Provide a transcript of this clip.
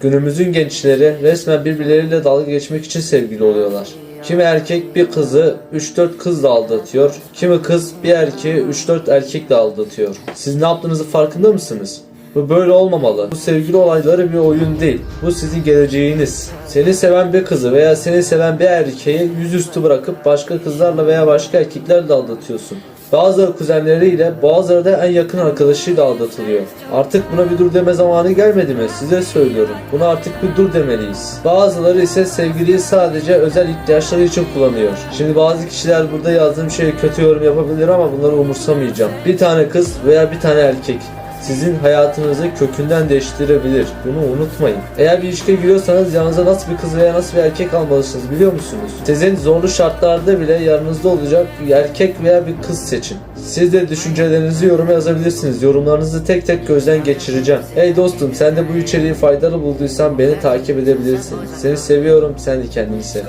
Günümüzün gençleri resmen birbirleriyle dalga geçmek için sevgili oluyorlar. Kimi erkek bir kızı 3-4 kızla aldatıyor. Kimi kız bir erkeği 3-4 erkekle aldatıyor. Siz ne yaptığınızı farkında mısınız? Bu böyle olmamalı. Bu sevgili olayları bir oyun değil. Bu sizin geleceğiniz. Seni seven bir kızı veya seni seven bir erkeği yüzüstü bırakıp başka kızlarla veya başka erkeklerle aldatıyorsun. Bazıları kuzenleriyle, bazıları da en yakın arkadaşıyla aldatılıyor. Artık buna bir dur deme zamanı gelmedi mi? Size söylüyorum. Buna artık bir dur demeliyiz. Bazıları ise sevgiliyi sadece özel ihtiyaçları için kullanıyor. Şimdi bazı kişiler burada yazdığım şeyi kötü yorum yapabilir ama bunları umursamayacağım. Bir tane kız veya bir tane erkek sizin hayatınızı kökünden değiştirebilir. Bunu unutmayın. Eğer bir ilişkiye giriyorsanız yanınıza nasıl bir kız veya nasıl bir erkek almalısınız biliyor musunuz? Sizin zorlu şartlarda bile yanınızda olacak bir erkek veya bir kız seçin. Siz de düşüncelerinizi yoruma yazabilirsiniz. Yorumlarınızı tek tek gözden geçireceğim. Hey dostum sen de bu içeriği faydalı bulduysan beni takip edebilirsin. Seni seviyorum sen de kendini sev.